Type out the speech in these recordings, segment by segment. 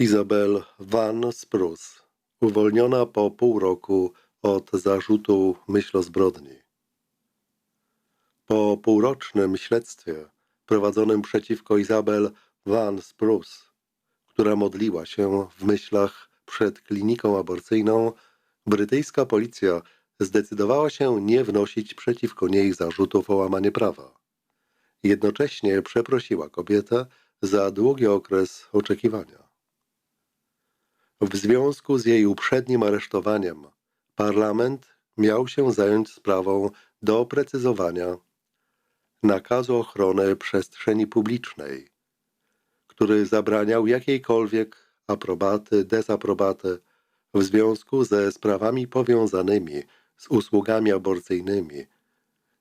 Izabel Van Sprus, uwolniona po pół roku od zarzutu myślozbrodni. Po półrocznym śledztwie prowadzonym przeciwko Izabel Van Sprus, która modliła się w myślach przed kliniką aborcyjną, brytyjska policja zdecydowała się nie wnosić przeciwko niej zarzutów o łamanie prawa. Jednocześnie przeprosiła kobietę za długi okres oczekiwania. W związku z jej uprzednim aresztowaniem, parlament miał się zająć sprawą doprecyzowania nakazu ochrony przestrzeni publicznej, który zabraniał jakiejkolwiek aprobaty, dezaprobaty w związku ze sprawami powiązanymi z usługami aborcyjnymi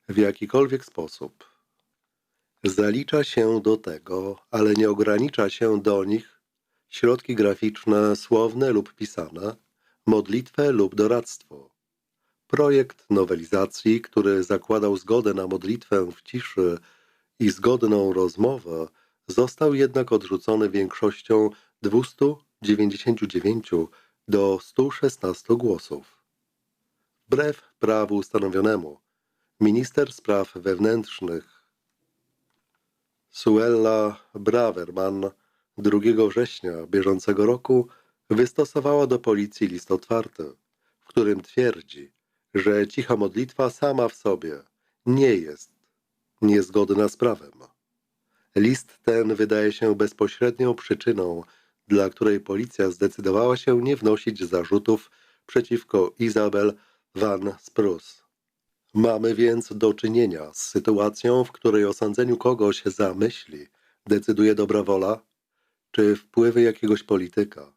w jakikolwiek sposób. Zalicza się do tego, ale nie ogranicza się do nich środki graficzne, słowne lub pisane, modlitwę lub doradztwo. Projekt nowelizacji, który zakładał zgodę na modlitwę w ciszy i zgodną rozmowę, został jednak odrzucony większością 299 do 116 głosów. Wbrew prawu ustanowionemu, minister spraw wewnętrznych Suella Braverman 2 września bieżącego roku wystosowała do policji list otwarty, w którym twierdzi, że cicha modlitwa sama w sobie nie jest niezgodna z prawem. List ten wydaje się bezpośrednią przyczyną, dla której policja zdecydowała się nie wnosić zarzutów przeciwko Izabel Van Sprus. Mamy więc do czynienia z sytuacją, w której o sądzeniu kogoś za myśli decyduje dobra wola czy wpływy jakiegoś polityka,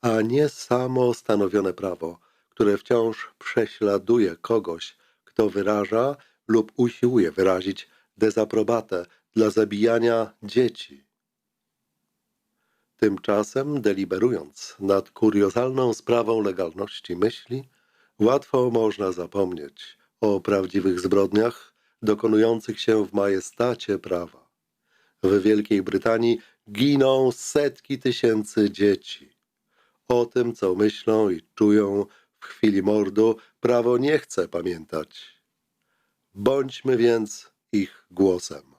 a nie samo stanowione prawo, które wciąż prześladuje kogoś, kto wyraża lub usiłuje wyrazić dezaprobatę dla zabijania dzieci. Tymczasem, deliberując nad kuriozalną sprawą legalności myśli, łatwo można zapomnieć o prawdziwych zbrodniach dokonujących się w majestacie prawa. W Wielkiej Brytanii giną setki tysięcy dzieci. O tym, co myślą i czują w chwili mordu, prawo nie chce pamiętać. Bądźmy więc ich głosem.